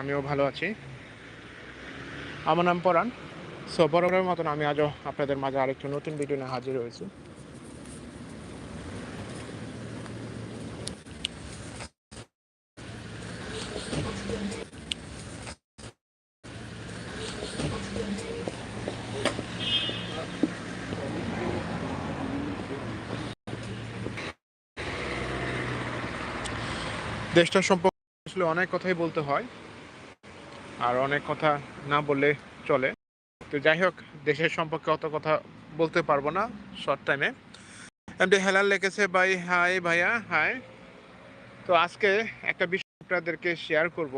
আমিও ভালো আছি। আমার নাম পরাণ। সো বরাবরের মতন আমি আজও আপনাদের মাঝে আরেকটু নতুন ভিডিও নিয়ে হাজির হয়েছি। দেশটার সম্পর্কে আসলে অনেক কথাই বলতে হয়। আর অনেক কথা না বললে চলে। তো যাই হোক, দেশের সম্পর্কে অত কথা বলতে পারব না শর্ট টাইমে এমডি হেলাল লিখেছে, ভাই হাই ভাইয়া হাই তো আজকে একটা বিষয় আপনাদেরকে শেয়ার করব।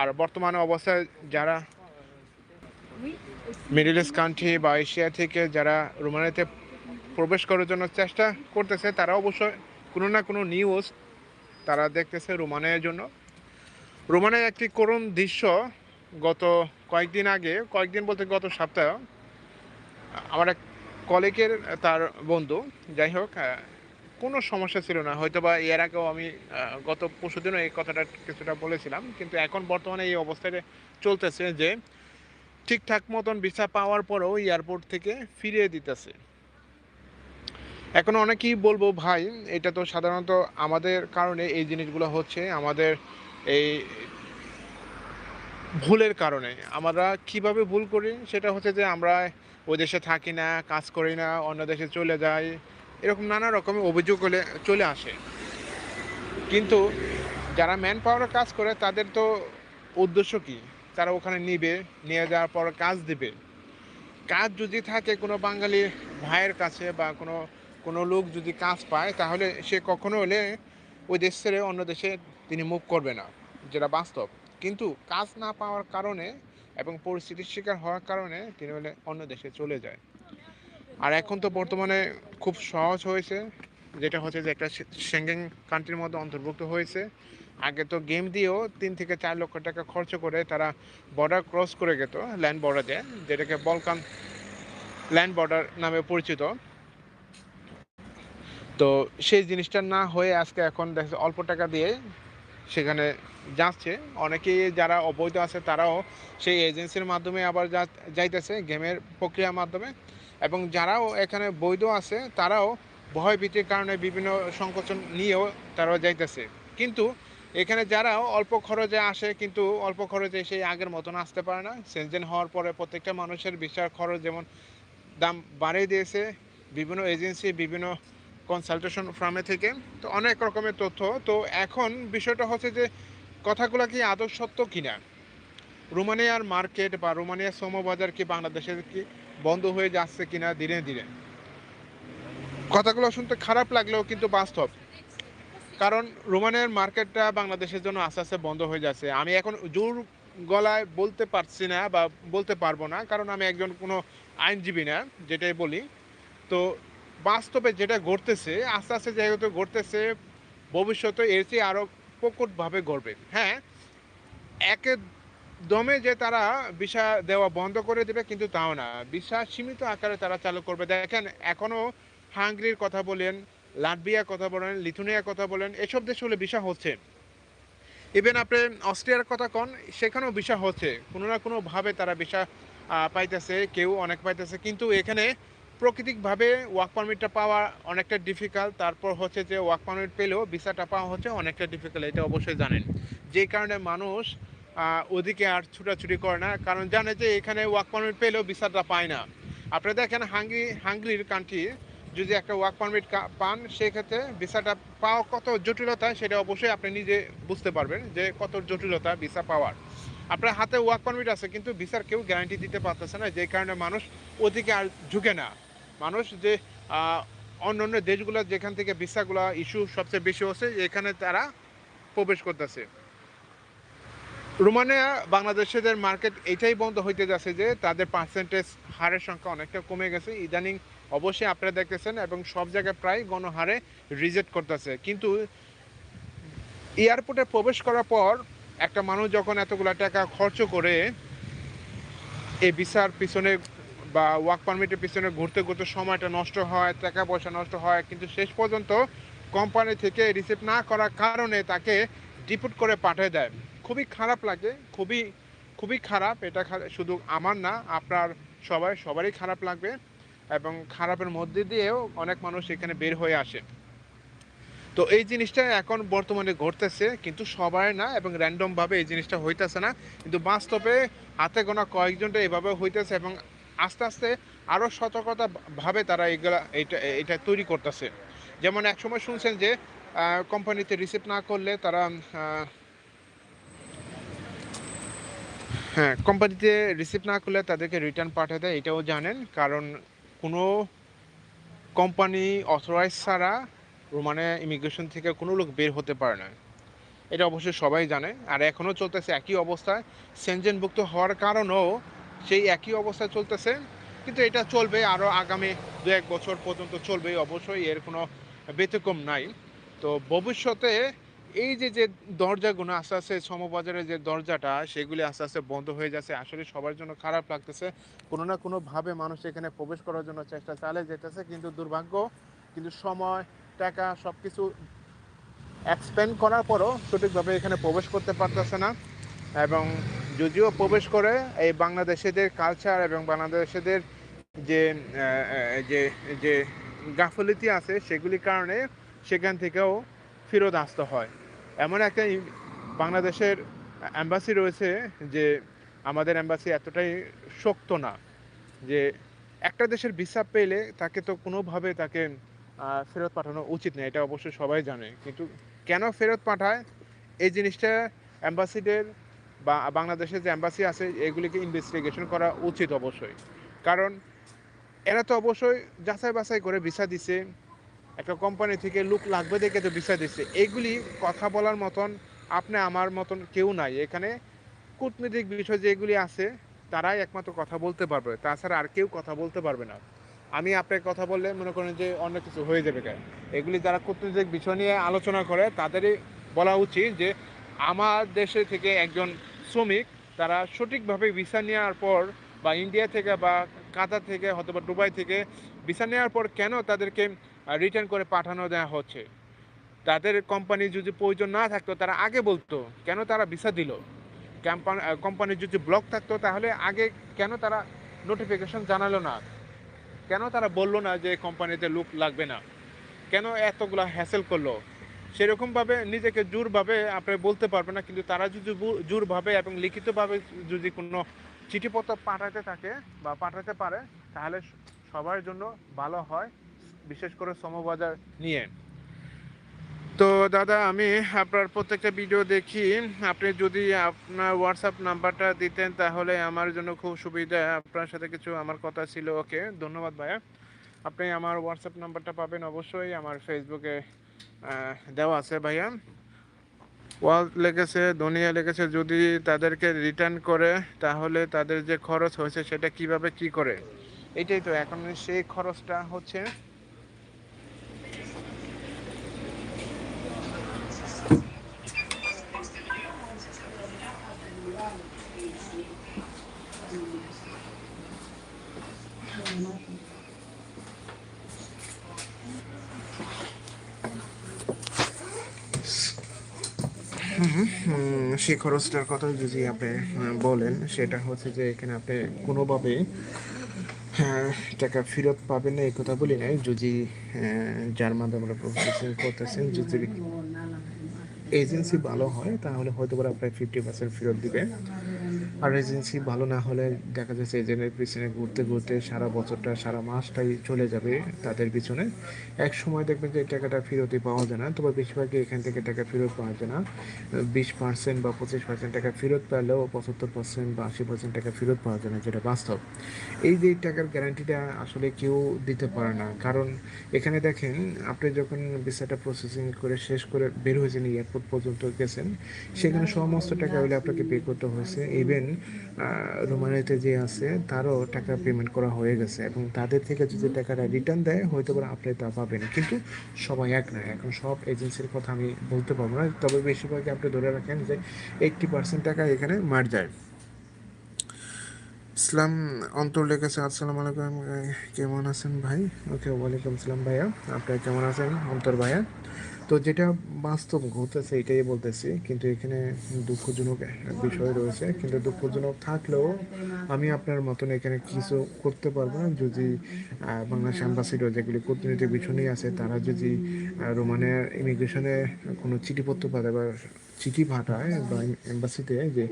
আর বর্তমানে অবস্থায় যারা মিডিল ইস্ট কান্ট্রি বা এশিয়া থেকে যারা রোমানিয়াতে প্রবেশ করার জন্য চেষ্টা করতেছে, তারা অবশ্যই কোনো না কোনো নিউজ তারা দেখতেছে রোমানিয়ার জন্য। রোমানের একটি করুণ দৃশ্য গত কয়েকদিন আগে, কয়েকদিন বলতে গত সপ্তাহ, আমার এক কলিগের, তার বন্ধু, যাই হোক কোনো সমস্যা ছিল না। হয়তো বা এর আগেও আমি গত পরশুদিনও এই কথাটা কিছুটা বলেছিলাম, কিন্তু এখন বর্তমানে এই অবস্থায় চলতেছে যে, ঠিকঠাক মতন ভিসা পাওয়ার পরেও এয়ারপোর্ট থেকে ফিরিয়ে দিতেছে। এখন অনেকেই বলব, ভাই, এটা তো সাধারণত আমাদের কারণে এই জিনিসগুলো হচ্ছে। আমাদের এই ভুলের কারণে। আমরা কীভাবে ভুল করি সেটা হচ্ছে যে আমরা ওই দেশে থাকি না, কাজ করি না, অন্য দেশে চলে যাই, এরকম নানা রকমের অভিযোগ চলে আসে। কিন্তু যারা ম্যান পাওয়ার কাজ করে, তাদের তো উদ্দেশ্য কি? তারা ওখানে নিবে, নিয়ে যাওয়ার পর কাজ দিবে। কাজ যদি থাকে কোনো বাঙালি ভাইয়ের কাছে বা কোনো কোনো লোক যদি কাজ পায়, তাহলে সে কখনো হলে ওই দেশ ছেড়ে অন্য দেশে তিনি মুভ করবে না, যেটা বাস্তব। কিন্তু কাজ না পাওয়ার কারণে এবং পরিস্থিতির শিকার হওয়ার কারণে তিনি হলে অন্য দেশে চলে যায়। আর এখন তো বর্তমানে খুব সহজ হয়েছে, যেটা হচ্ছে যে একটা সেঙ্গেন কান্ট্রির মধ্যে অন্তর্ভুক্ত হয়েছে। আগে তো গেম দিয়েও তিন থেকে চার লক্ষ টাকা খরচ করে তারা বর্ডার ক্রস করে গেত ল্যান্ড বর্ডার দিয়ে যেটাকে বলকান ল্যান্ড বর্ডার নামে পরিচিত। তো সেই জিনিসটা না হয়ে আজকে এখন দেখা অল্প টাকা দিয়ে সেখানে যাচ্ছে। অনেকেই যারা অবৈধ আছে তারাও সেই এজেন্সির মাধ্যমে আবার যা- যাইতেছে গেমের প্রক্রিয়ার মাধ্যমে। এবং যারাও এখানে বৈধ আছে তারাও ভয় ভীতির কারণে বিভিন্ন সংকোচন নিয়েও তারাও যাইতেছে। কিন্তু এখানে যারাও অল্প খরচে আসে কিন্তু অল্প খরচে সেই আগের মতন আসতে পারে না। সেনজেন হওয়ার পরে প্রত্যেকটা মানুষের বিচার খরচ যেমন দাম বাড়িয়ে দিয়েছে, বিভিন্ন এজেন্সি বিভিন্ন কনসালটেশন ফার্মে থেকে। তো অনেক রকমের তথ্য। তো এখন বিষয়টা হচ্ছে যে, কথাগুলো কি আদৌ সত্য কিনা? রোমানিয়ার মার্কেট বা রোমানিয়ার শ্রমবাজার কি বাংলাদেশের কি বন্ধ হয়ে যাচ্ছে কিনা ধীরে ধীরে কথাগুলো শুনতে খারাপ লাগলেও কিন্তু বাস্তব। কারণ রোমানিয়ার মার্কেটটা বাংলাদেশের জন্য আস্তে আস্তে বন্ধ হয়ে যাচ্ছে। আমি এখন জোর গলায় বলতে পারছি না বা বলতে পারব না, কারণ আমি একজন কোনো আইনজীবী না, যেটাই বলি। তো বাস্তবে যেটা ঘটতেছে, আস্তে আস্তে যেহেতু ঘটতেছে, ভবিষ্যতে এর চেয়ে আরও প্রকটভাবে ঘটবে। হ্যাঁ একে দমে যে তারা ভিসা দেওয়া বন্ধ করে দেবে কিন্তু তাও না। ভিসা সীমিত আকারে তারা চালু করবে। দেখেন এখনও হাঙ্গরির কথা বলেন, লাটভিয়ার কথা বলেন, লিথুনিয়ার কথা বলেন, এসব দেশে হলে ভিসা হচ্ছে। ইভেন আপনি অস্ট্রিয়ার কথা কন, সেখানেও ভিসা হচ্ছে। কোনো না কোনোভাবে তারা ভিসা পাইতেছে, কেউ অনেক পাইতেছে। কিন্তু এখানে প্রাকৃতিকভাবে ওয়ার্ক পারমিটটা পাওয়া অনেকটা ডিফিকাল্ট তারপর হচ্ছে যে ওয়ার্ক পারমিট পেলেও ভিসাটা পাওয়া হচ্ছে অনেকটা ডিফিকাল্ট এটা অবশ্যই জানেন। যে কারণে মানুষ ওদিকে আর ছুটাছুটি করে না, কারণ জানে যে এখানে ওয়ার্ক পারমিট পেলেও ভিসাটা পায় না। আপনারা দেখেন হাঙ্গি, হাঙ্গরির কান্ট্রি যদি একটা ওয়ার্ক পারমিট পান, সেক্ষেত্রে ভিসাটা পাওয়া কত জটিলতা, সেটা অবশ্যই আপনি নিজে বুঝতে পারবেন যে কত জটিলতা ভিসা পাওয়ার। আপনার হাতে ওয়ার্ক পারমিট আছে, কিন্তু ভিসার কেউ গ্যারান্টি দিতে পারতেছে না, যে কারণে মানুষ ওদিকে আর ঝুঁকে না। মানুষ যে অন্য অন্য দেশগুলো যেখান থেকে ভিসাগুলো ইস্যু সবচেয়ে বেশি হচ্ছে, এখানে তারা প্রবেশ করতেছে। রোমানিয়া, বাংলাদেশিদের মার্কেট এটাই বন্ধ হইতে যাচ্ছে যে, তাদের পার্সেন্টেজ হারের সংখ্যা অনেকটা কমে গেছে। ইদানিং অবশ্যই আপনারা দেখতেছেন এবং সব জায়গায় প্রায় গণহারে রিজেক্ট করতেছে। কিন্তু এয়ারপোর্টে প্রবেশ করার পর একটা মানুষ যখন এতগুলা টাকা খরচ করে, এই ভিসার পিছনে বা ওয়ার্ক পারমিটের পিছনে ঘুরতে ঘুরতে সময়টা নষ্ট হয়, টাকা পয়সা নষ্ট হয়, কিন্তু শেষ পর্যন্ত কোম্পানি থেকে রিসিভ না করার কারণে তাকে ডিপুট করে পাঠিয়ে দেয়। খুবই খারাপ লাগে, খুবই খুবই খারাপ। এটা শুধু আমার না, আপনার সবাই, সবারই খারাপ লাগবে এবং খারাপের মধ্যে দিয়েও অনেক মানুষ এখানে বের হয়ে আসে। তো এই জিনিসটা এখন বর্তমানে ঘটতেছে, কিন্তু সবাই না এবং র্যান্ডমভাবে এই জিনিসটা হইতেছে না। কিন্তু বাস্তবে হাতে গোনা কয়েকজনটা এভাবে হইতেছে এবং আস্তে আস্তে আরও সতর্কতা ভাবে তারা এগুলা এটা এটা তৈরি করতেছে। যেমন একসময় শুনছেন যে কোম্পানিতে রিসিভ না করলে তারা হ্যাঁ কোম্পানিতে রিসিভ না করলে তাদেরকে রিটার্ন পাঠাতে দেয়, এটাও জানেন। কারণ কোনো কোম্পানি অথরাইজ ছাড়া রোমানে ইমিগ্রেশন থেকে কোনো লোক বের হতে পারে না। এটা অবশ্যই সবাই জানে। আর এখনও চলতেছে একই অবস্থায় সেনজেনভুক্ত হওয়ার কারণেও সেই একই অবস্থায় চলতেছে, কিন্তু এটা চলবে আরও আগামী দু এক বছর পর্যন্ত চলবে, অবশ্যই এর কোনো ব্যতিক্রম নাই। তো ভবিষ্যতে এই যে যে দরজাগুলো আস্তে আস্তে সমবাজারের যে দরজাটা, সেগুলি আস্তে আস্তে বন্ধ হয়ে যাচ্ছে। আসলে সবার জন্য খারাপ লাগতেছে। কোনো না কোনোভাবে মানুষ এখানে প্রবেশ করার জন্য চেষ্টা চালিয়ে যেতেছে, কিন্তু দুর্ভাগ্য, কিন্তু সময়, টাকা সব কিছু এক্সপেন্ড করার পরও সঠিকভাবে এখানে প্রবেশ করতে পারতেছে না। এবং যদিও প্রবেশ করে, এই বাংলাদেশিদের কালচার এবং বাংলাদেশিদের যে যে যে গাফলিতি আছে সেগুলির কারণে সেখান থেকেও ফেরত আসতে হয়। এমন একটা বাংলাদেশের অ্যাম্বাসি রয়েছে যে, আমাদের অ্যাম্বাসি এতটাই শক্ত না যে, একটা দেশের ভিসা পেলে তাকে তো কোনোভাবে তাকে ফেরত পাঠানো উচিত না, এটা অবশ্যই সবাই জানে। কিন্তু কেন ফেরত পাঠায়? এই জিনিসটা অ্যাম্বাসিদের বা বাংলাদেশের যে অ্যাম্বাসি আছে, এগুলিকে ইনভেস্টিগেশন করা উচিত অবশ্যই। কারণ এরা তো অবশ্যই যাচাই বাছাই করে ভিসা দিছে, একটা কোম্পানি থেকে লুক লাগবে দেখে তো ভিসা দিচ্ছে এগুলি কথা বলার মতন আপনি আমার মতন কেউ নাই। এখানে কূটনৈতিক বিষয় যেগুলি আছে, তারাই একমাত্র কথা বলতে পারবে। তাছাড়া আর কেউ কথা বলতে পারবে না। আমি আপনার কথা বললে মনে করেন যে অন্য কিছু হয়ে যাবে কেন? এগুলি যারা কূটনৈতিক বিষয় নিয়ে আলোচনা করে, তাদেরই বলা উচিত যে, আমার দেশে থেকে একজন শ্রমিক, তারা সঠিকভাবে ভিসা নেওয়ার পর বা ইন্ডিয়া থেকে বা কাতার থেকে অথবা দুবাই থেকে ভিসা নেওয়ার পর কেন তাদেরকে রিটার্ন করে পাঠানো দেওয়া হচ্ছে? তাদের কোম্পানি যদি প্রয়োজন না থাকতো, তারা আগে বলতো, কেন তারা ভিসা দিল? কোম্পানির যদি ব্লক থাকতো, তাহলে আগে কেন তারা নোটিফিকেশন জানালো না? কেন তারা বলল না যে কোম্পানিতে লুক লাগবে না? কেন এতগুলা হ্যাসেল করল? সেরকমভাবে নিজেকে জোরভাবে আপনি বলতে পারবেন না, কিন্তু তারা যদি জোরভাবে এবং লিখিতভাবে যদি কোনো চিঠিপত্র পাঠাতে থাকে বা পাঠাতে পারে, তাহলে সবার জন্য ভালো হয়, বিশেষ করে সমবাজার নিয়ে। তো দাদা, আমি আপনার প্রত্যেকটা ভিডিও দেখি। আপনি যদি আপনার হোয়াটসঅ্যাপ নাম্বারটা দিতেন, তাহলে আমার জন্য খুব সুবিধা। আপনার সাথে কিছু আমার কথা ছিল, ওকে। ধন্যবাদ ভাইয়া। আপনি আমার হোয়াটসঅ্যাপ নাম্বারটা পাবেন অবশ্যই, আমার ফেসবুকে দেওয়া আছে ভাইয়া। ওয়াল লেগেছে, দুনিয়া লেগেছে, যদি তাদেরকে রিটার্ন করে, তাহলে তাদের যে খরচ হয়েছে, সেটা কীভাবে কি করে? এটাই তো, এখন সেই খরচটা হচ্ছে সেই খরচটার কথা যদি আপনি বলেন সেটা হচ্ছে যে এখানে আপনি কোনোভাবে হ্যাঁ, টাকা ফেরত পাবেন না এই কথা বলি নাই। যদি যার মাধ্যমে আমরা করতেছেন যদি এজেন্সি ভালো হয় তাহলে হয়তো আপনার ফিফটি পার্সেন্ট ফেরত দিবে আর এজেন্সি ভালো না হলে দেখা যাচ্ছে এজেন্টের পিছনে ঘুরতে ঘুরতে সারা বছরটা, সারা মাসটাই চলে যাবে তাদের পিছনে। এক সময় দেখবেন যে টাকাটা ফেরতই পাওয়া যায় না, তবে বেশিরভাগই এখান থেকে টাকা ফেরত পাওয়া যায় না। বিশ পার্সেন্ট বা পঁচিশ পার্সেন্ট টাকা ফেরত পেলেও পঁচাত্তর পার্সেন্ট বা আশি পার্সেন্ট টাকা ফেরত পাওয়া যায় না, যেটা বাস্তব। এই যে টাকার গ্যারান্টিটা আসলে কেউ দিতে পারে না, কারণ এখানে দেখেন, আপনি যখন ভিসাটা প্রসেসিং করে শেষ করে বের হয়েছেন এয়ারপোর্ট পর্যন্ত গেছেন, সেখানে সমস্ত টাকা হলে আপনাকে পে করতে হয়েছে। ইভেন রোমানিতে যে আছে, তারও টাকা পেমেন্ট করা হয়ে গেছে এবং তাদের থেকে যদি টাকাটা রিটার্ন দেয়, হয়তো বা আপনি তা পাবেন। কিন্তু সবাই এক না, এখন সব এজেন্সির কথা আমি বলতে পারব না। তবে বেশিরভাগই আপনি ধরে রাখেন যে এইট্টি পার্সেন্ট টাকা এখানে মার যায়। ইসলাম অন্তর লেগেছে আসসালামু আলাইকুম কেমন আছেন ভাই? ওকে, ওয়ালাইকুম আসসালাম ভাইয়া। আপনি কেমন আছেন অন্তর ভাইয়া? তো যেটা বাস্তব ঘটতেছে, এটাই বলতেছি। কিন্তু এখানে দুঃখজনক বিষয় রয়েছে। কিন্তু দুঃখজনক থাকলেও আমি আপনার মতন এখানে কিছু করতে পারব না। যদি বাংলাদেশ অ্যাম্বাসিডর যেগুলি কূটনীতি পিছনেই আছে, তারা যদি রোমানের ইমিগ্রেশনে কোনো চিঠিপত্র পাঠায় বা চিঠি পাঠায় এম্বাসিতে যে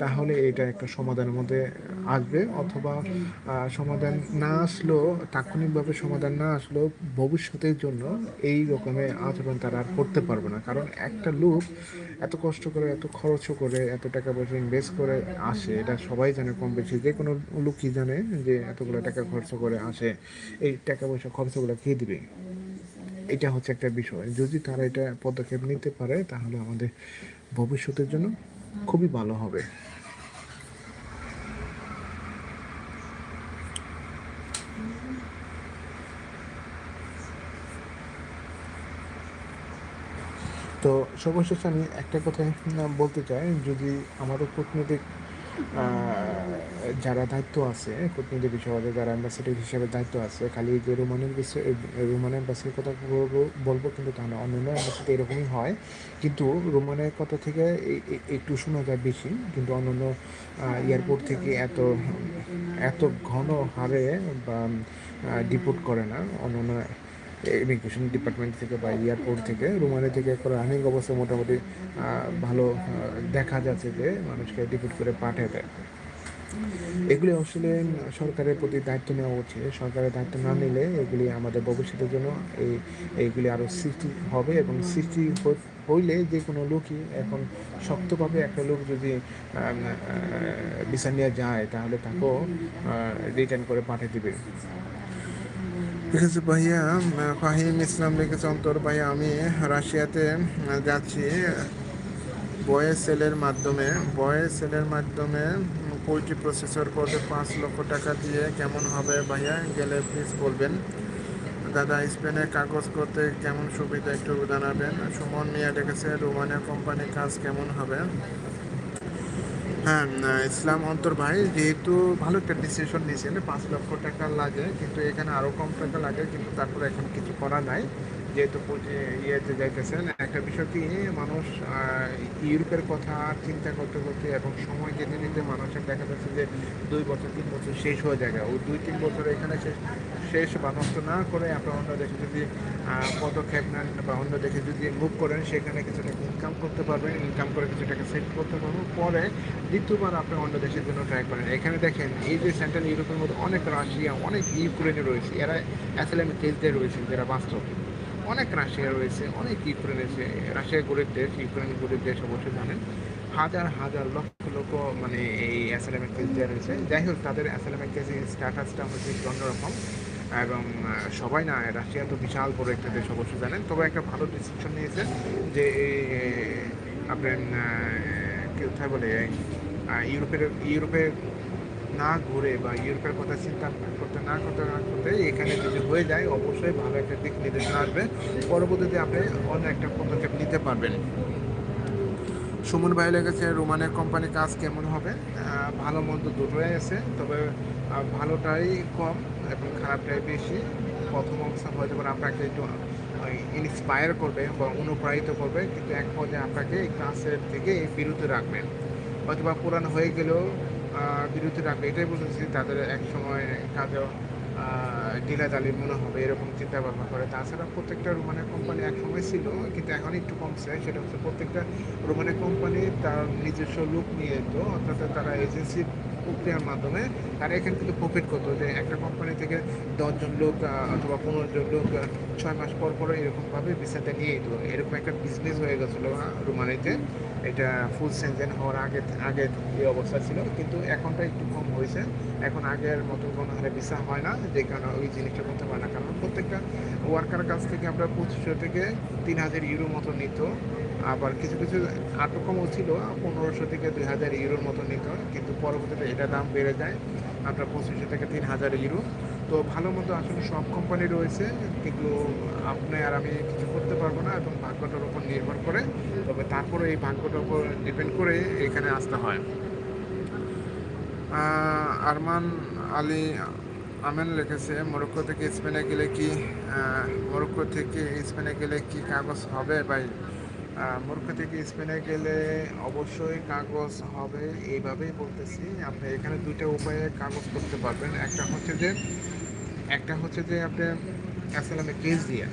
তাহলে এটা একটা সমাধানের মধ্যে আসবে অথবা সমাধান না আসলেও, তাৎক্ষণিকভাবে সমাধান না আসলেও ভবিষ্যতের জন্য এই রকমের আচরণ তারা আর করতে পারবে না। কারণ একটা লোক এত কষ্ট করে, এত খরচ করে, এত টাকা পয়সা ইনভেস্ট করে আসে, এটা সবাই জানে কম বেশি যে কোনো লোকই জানে যে এতগুলো টাকা খরচ করে আসে, এই টাকা পয়সা খরচগুলো কে দিবে? এটা হচ্ছে একটা বিষয়। যদি তারা এটা পদক্ষেপ নিতে পারে, তাহলে আমাদের ভবিষ্যতের জন্য খুবই ভালো হবে। তো সর্বশেষ আমি একটা কথা বলতে চাই। যদি আমাদের কূটনৈতিক যারা দায়িত্ব আছে কূটনীতি বিষয়ে যারা অ্যাম্বাসেডর হিসেবে দায়িত্ব আছে, খালি যে রোমানের বিষয়ে রোমান অ্যাম্বাসির কথা বলব বলব কিন্তু তা না, অন্যান্য অ্যাম্বাসিতে এরকমই হয়। কিন্তু রোমানের কথা থেকে একটু শোনা যায় বেশি, কিন্তু অন্যান্য এয়ারপোর্ট থেকে এত এত ঘন হারে বা ডিপোর্ট করে না, অন্যান্য ইমিগ্রেশন ডিপার্টমেন্ট থেকে বা এয়ারপোর্ট থেকে রোমানে থেকে একটা রানিং অবস্থা মোটামুটি ভালো দেখা যাচ্ছে যে মানুষকে ডিপোর্ট করে পাঠিয়ে দেয়। এগুলি আসলে সরকারের প্রতি দায়িত্ব নেওয়া উচিত। সরকারের দায়িত্ব না নিলে এগুলি আমাদের ভবিষ্যতের জন্য এই, এইগুলি আরও সৃষ্টি হবে এবং সৃষ্টি হইলে যে কোনো লোকই এখন শক্তভাবে একটা লোক যদি বিচার নিয়ে যায়, তাহলে তাকেও রিটার্ন করে পাঠিয়ে দিবে। আছে ভাইয়া ফাহিম ইসলাম লিখেছে অন্তর ভাইয়া আমি রাশিয়াতে যাচ্ছি বয়েস সেলের মাধ্যমে বয়েস সেলের মাধ্যমে পোলট্রি প্রসেসর করতে পাঁচ লক্ষ টাকা দিয়ে কেমন হবে ভাইয়া গেলে প্লিজ বলবেন। দাদা, স্পেনে কাগজ করতে কেমন সুবিধা একটু জানাবেন? সুমন মিয়া ডেকেছে রোমানিয়া কোম্পানির কাজ কেমন হবে? হ্যাঁ ইসলাম অন্তর ভাই, যেহেতু ভালো একটা ডিসিশন নিয়েছেন পাঁচ লক্ষ টাকা লাগে, কিন্তু এখানে আরও কম টাকা লাগে, কিন্তু তারপরে এখন কিছু করা নাই, যেহেতু ইয়েতে যাইতেছেন একটা বিষয় কি, মানুষ ইউরোপের কথা চিন্তা করতে করতে এবং সময় যেতে যেতে মানুষের দেখা যাচ্ছে যে দুই বছর, তিন বছর শেষ হয়ে যায় ওই দুই, তিন বছর এখানে শেষ শেষ বা নষ্ট না করে আপনার অন্য দেশে যদি পদক্ষেপ নেন বা অন্য দেশে যদি মুভ করেন, সেখানে কিছু টাকা ইনকাম করতে পারবেন ইনকাম করে কিছু টাকা সেভ করতে পারবেন। পরে দ্বিতীয়বার আপনি অন্য দেশের জন্য ট্রাই করেন। এখানে দেখেন, এই যে সেন্ট্রাল ইউরোপের মধ্যে অনেক রাশিয়া, অনেক ইউক্রেনে রয়েছে। এরা অ্যাসেলামি কেসদের রয়েছে, যারা বাস্তব। অনেক রাশিয়া রয়েছে, অনেক ইউক্রেন রয়েছে রাশিয়া গরিব দেশ, ইউক্রেন গরিব দেশ অবশ্যই জানেন। হাজার হাজার লক্ষ লক্ষ মানে এই অ্যাসালামিক কেস দেওয়া রয়েছে। যাই হোক, তাদের অ্যাসালামিক কেসের স্ট্যাটাসটা হচ্ছে অন্যরকম। এবং সবাই না, রাশিয়া তো বিশাল বড় একটা দেশ অবশ্যই জানেন। তবে একটা ভালো ডিসিশন নিয়েছে যে আপনার কোথায় বলে ইউরোপের, ইউরোপে না ঘুরে বা ইউরোপের কথা চিন্তা করতে না করতে না করতে এখানে যদি হয়ে যায়, অবশ্যই ভালো একটা দিক নির্দেশনা আসবে। পরবর্তীতে আপনি অন্য একটা পদক্ষেপ নিতে পারবেন। সুমন ভাই লেগেছে রোমানের কোম্পানি কাজ কেমন হবে? ভালো মন্দ দুটোই আছে, তবে ভালোটাই কম এবং খারাপটাই বেশি। প্রথম অবস্থা হয়তো আপনাকে একটু ইন্সপায়ার করবে বা অনুপ্রাণিত করবে, কিন্তু এক পর্যায়ে আপনাকে এই কাজের থেকে বিরত রাখবেন হয়তো বা পুরানো হয়ে গেলেও বিরত রাখবে এটাই বলতেছি তাদের এক সময় কাজেও ডিলা জালি মনে হবে, এরকম চিন্তা ভাবনা করে। তাছাড়া প্রত্যেকটা রোমানের কোম্পানি এক সময় ছিল, কিন্তু এখন একটু কমছে। সেটা হচ্ছে প্রত্যেকটা রোমানের কোম্পানি তার নিজস্ব লুক নিয়ে তো, অর্থাৎ তারা এজেন্সি প্রক্রিয়ার মাধ্যমে তারা এখানে কিন্তু প্রফিট করতো যে একটা কোম্পানি থেকে দশজন লোক অথবা পনেরো জন লোক ছয় মাস পর পর এরকমভাবে ভিসাটা নিয়ে যেত এরকম একটা বিজনেস হয়ে গেছিল রুমানিতে। এটা ফুল সেনজেন হওয়ার আগে আগে এই অবস্থা ছিল, কিন্তু এখনটা একটু কম হয়েছে। এখন আগের মতো কোনো হারে ভিসা হয় না, যে কারণে ওই জিনিসটা করতে পারে না। কারণ প্রত্যেকটা ওয়ার্কার কাছ থেকে আমরা পঁচিশশো থেকে তিন হাজার ইউরো মতো নিত। আবার কিছু কিছু আটক কমও ছিল, পনেরোশো থেকে দুই হাজার ইউরোর মতো নিত কিন্তু পরবর্তীতে এটা দাম বেড়ে যায়, আপনার পঁচিশশো থেকে তিন হাজার ইউরো। তো ভালো মতো আসলে সব কোম্পানি রয়েছে, কিন্তু আপনি আর আমি কিছু করতে পারব না, এবং ভাগ্যটার উপর নির্ভর করে, তবে তারপরে এই ভাগ্যটার উপর ডিপেন্ড করে এখানে আসতে হয়। আরমান আলী আমেন লিখেছে, মরক্কো থেকে স্পেনে গেলে কি মরক্কো থেকে স্পেনে গেলে কি কাগজ হবে ভাই? মরক্কো থেকে স্পেনে গেলে অবশ্যই কাগজ হবে, এইভাবেই বলতেছি। আপনি এখানে দুইটা উপায়ে কাগজ করতে পারবেন। একটা হচ্ছে যে, একটা হচ্ছে যে আপনি অ্যাসালামে কেস দিয়ে,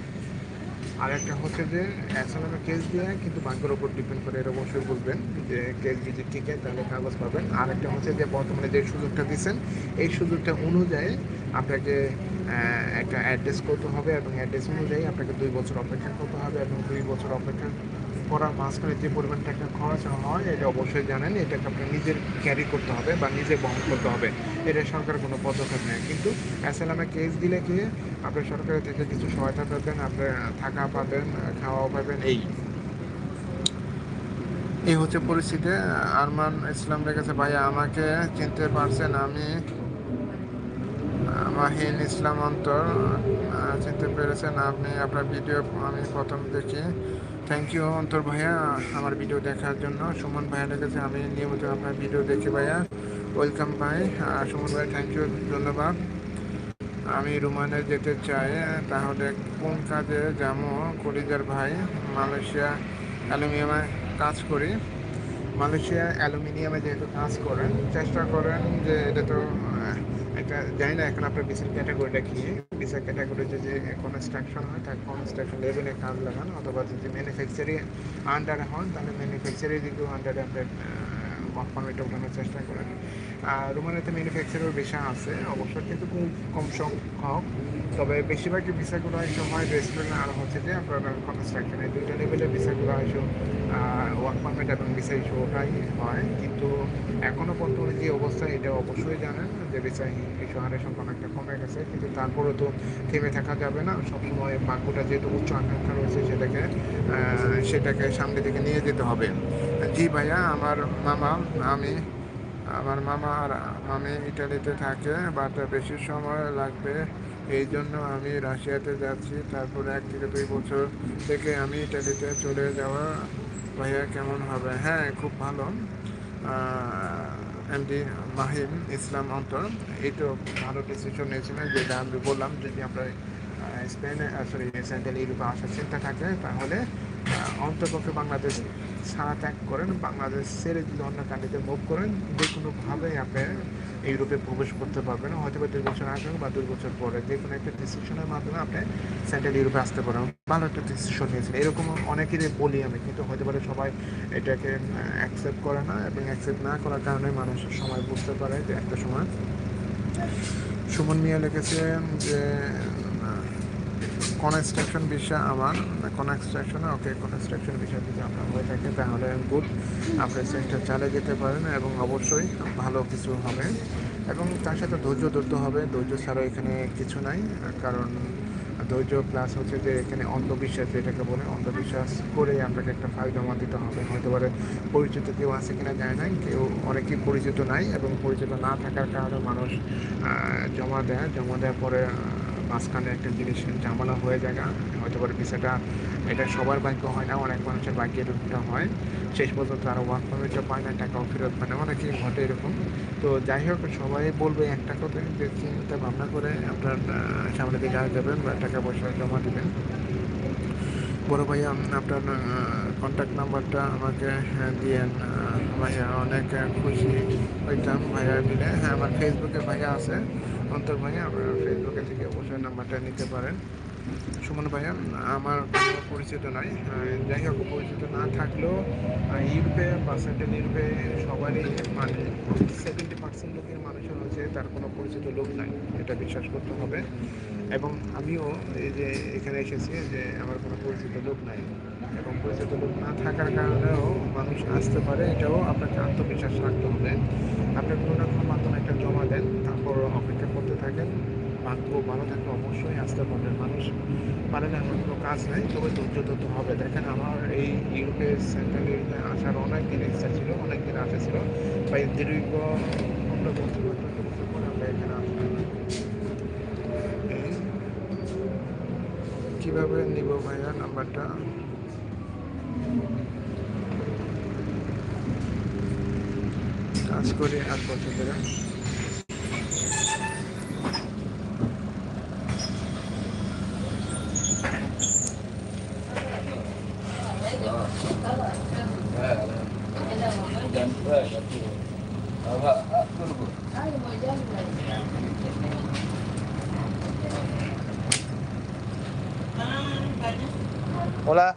আর একটা হচ্ছে যে অ্যাসালামে কেস দিয়ে কিন্তু ব্যাংকের ওপর ডিপেন্ড করে এটা অবশ্যই বুঝবেন যে কেস যদি টিকে তাহলে কাগজ পাবেন। আর একটা হচ্ছে যে বর্তমানে যে সুযোগটা দিচ্ছেন এই সুযোগটা অনুযায়ী আপনাকে একটা অ্যাড্রেস করতে হবে এবং অ্যাড্রেস অনুযায়ী আপনাকে দুই বছর অপেক্ষা করতে হবে এবং দুই বছর অপেক্ষা করার মাঝখানে যে পরিমাণ টাকা খরচ হয়, এটা অবশ্যই জানেন এটাকে আপনার নিজের ক্যারি করতে হবে বা নিজে বহন করতে হবে। এটা সরকার কোনো পদক্ষেপ নেয় কিন্তু অ্যাসালামে কেস দিলে কি আপনার সরকারের থেকে কিছু সহায়তা পাবেন আপনার থাকা পাবেন খাওয়া পাবেন, এই। এই হচ্ছে পরিস্থিতি। আরমান ইসলাম রেখেছে, ভাইয়া, আমাকে চিনতে পারছেন, আমি মাহিন ইসলাম অন্তর চিনতে পেরেছেন আপনি আপনার ভিডিও আমি প্রথম দেখি। থ্যাংক ইউ অন্তর ভাইয়া, আমার ভিডিও দেখার জন্য। সুমন ভাইয়া রেখেছে আমি নিয়মিত আপনার ভিডিও দেখি ভাইয়া। ওয়েলকাম ভাই সুমন ভাই থ্যাংক ইউ ধন্যবাদ। আমি রুমানে যেতে চাই, তাহলে কোন কাজে যাব? কলিজার ভাই, মালয়েশিয়া অ্যালুমিনিয়ামে কাজ করি। মালয়েশিয়া অ্যালুমিনিয়ামে যেহেতু কাজ করেন, চেষ্টা করেন যে এটা তো একটা জানি না এখন আপনার বিসির ক্যাটাগরিটা কি। বিসির ক্যাটাগরিতে যে কনস্ট্রাকশন হয় তার কনস্ট্রাকশন লেভেলে কাজ লাগান? অথবা যদি ম্যানুফ্যাকচারিং আন্ডারে হন, তাহলে ম্যানুফ্যাকচারিং দিকেও আন্ডারে আপনার ওয়ার্ক ওঠানোর চেষ্টা করেন। রোমানিয়াতে ম্যানুফ্যাকচারের ভিসা আছে। অবশ্য কিন্তু খুব কম সংখ্যক। তবে বেশিরভাগই ভিসাগুলো এসে হয় রেস্টুরেন্ট আর হচ্ছে যে আপনার কনস্ট্রাকশন এই দুইটা লেভেলের ভিসাগুলো এসে ওয়ার্ক পারমিট এবং ভিসা ইস্যু ওটাই হয়। কিন্তু এখনও পর্যন্ত যে অবস্থা, এটা অবশ্যই জানেন যে ভিসা ইস্যু হারের সংখ্যা অনেকটা কমে গেছে। কিন্তু তারপরেও তো থেমে থাকা যাবে না। সবসময় ভাগ্যটা যেহেতু উচ্চ আকাঙ্ক্ষা রয়েছে সেটাকে সেটাকে সামনে দিকে নিয়ে যেতে হবে। জি ভাইয়া, আমার মামা, আমি আমার মামা আর মামি ইটালিতে থাকে বাট বেশি সময় লাগবে। এই জন্য আমি রাশিয়াতে যাচ্ছি। তারপরে এক থেকে দুই বছর থেকে আমি ইটালিতে চলে যাওয়া। ভাইয়া, কেমন হবে? হ্যাঁ খুব ভালো। এমডি মাহিম ইসলাম অন্তর। এই তো ভালো ডিসিশন নিয়েছিলেন যেটা আমি বললাম, যদি আমরা স্পেনে সরি সেন্ট্রাল ইউরোপে আসার চিন্তা থাকে, তাহলে আহ, অন্ততপক্ষে বাংলাদেশ ছাড়া ত্যাগ করেন বাংলাদেশ ছেড়ে যদি অন্য কান্ট্রিতে মুভ করেন যে কোনোভাবেই আপনি ইউরোপে প্রবেশ করতে পারবেন। হয়তো বা দুই বছর আগে বা দুই বছর পরে যে কোনো একটা ডিসিশনের মাধ্যমে আপনি সেন্ট্রাল ইউরোপে আসতে পারেন। ভালো একটা ডিসিশন নিয়েছেন এরকম অনেকেরই বলি আমি কিন্তু হতে পারে সবাই এটাকে অ্যাকসেপ্ট করে না এবং অ্যাকসেপ্ট না করার কারণে মানুষের সময় বুঝতে পারে যে একটা সময়। সুমন মিয়া লিখেছে যে কনস্ট্রাকশন বিষয় আমার কনস্ট্রাকশনে ওকে কনস্ট্রাকশন বিষয় যদি আপনার হয়ে থাকে, তাহলে গুড আপনি চেষ্টা চালিয়ে যেতে পারেন এবং অবশ্যই ভালো কিছু হবে। এবং তার সাথে ধৈর্য ধরতে হবে। ধৈর্য ছাড়া এখানে কিছু নাই, কারণ ধৈর্য প্লাস হচ্ছে যে এখানে অন্ধবিশ্বাস, যেটাকে বলে, অন্ধবিশ্বাস করে আপনাকে একটা ফাইল জমা দিতে হবে। হয়তো পারে পরিচিত কেউ আছে কিনা যায় না, কেউ অনেকেই পরিচিত নাই এবং পরিচিত না থাকার কারণে মানুষ জমা দেয়। জমা দেওয়ার পরে মাঝখানে একটা জিনিস ঝামেলা হয়ে যায় না। হয়তো পারে বিষয়টা এটা সবার ভাগ্য হয় না অনেক মানুষের ভাগ্যে এরকমটা হয়। শেষ পর্যন্ত তারা ওয়ার্ক পারমিটটা পায় না টাকাও ফেরত পায় না অনেকেই ঘটে এরকম। তো যাই হোক সবাই বলবে একটা কথা যে চিন্তা ভাবনা করে আপনার আহ, সামনের দিকে যাবেন বা টাকা পয়সা জমা দেবেন। বড় উম, আপনার কন্ট্যাক্ট নাম্বারটা আমাকে হ্যাঁ, দিয়েন। ভাইয়া অনেক খুশি হইতাম ভাইয়া দিলে। হ্যাঁ আমার ফেসবুকে ভাইয়া আছে। অন্তর ভাইয়া, আপনার ফেসবুকে থেকে অবশ্যই নাম্বারটা নিতে পারেন। সুমন ভাইয়া, আমার কোনো পরিচিত নাই। যাই হোক, পরিচিত না থাকলেও ইউরোপে সেন্ট্রাল ইউরোপে সবারই মানে সেভেন্টি পার্সেন্ট লোকের মানুষের হচ্ছে তার কোনো পরিচিত লোক নাই, এটা বিশ্বাস করতে হবে। এবং আমিও এই যে এখানে এসেছি যে আমার কোনো পরিচিত লোক নাই। এবং পরিচিত লোক না থাকার কারণেও মানুষ আসতে পারে, এটাও আপনাকে আত্মবিশ্বাস রাখতে হবে। আপনি কোনো না কোনো মাধ্যমে একটা জমা দেন তারপর অপেক্ষা করতে থাকেন ভাগ্য ভালো থাকলে অবশ্যই আসতে পারবেন মানুষ পারে না, এমন কোনো কাজ নেই, তবে ধৈর্য ধরতে হবে। দেখেন, আমার এই ইউরোপে সেন্ট্রাল ইউরোপে আসার অনেক দিন ইচ্ছা ছিল, অনেক দিন আশা ছিল বা এই দীর্ঘ পরে আমরা এখানে কীভাবে নিব ভাইয়া নাম্বারটা? কাজ করি আট বছর ধরে। Hola.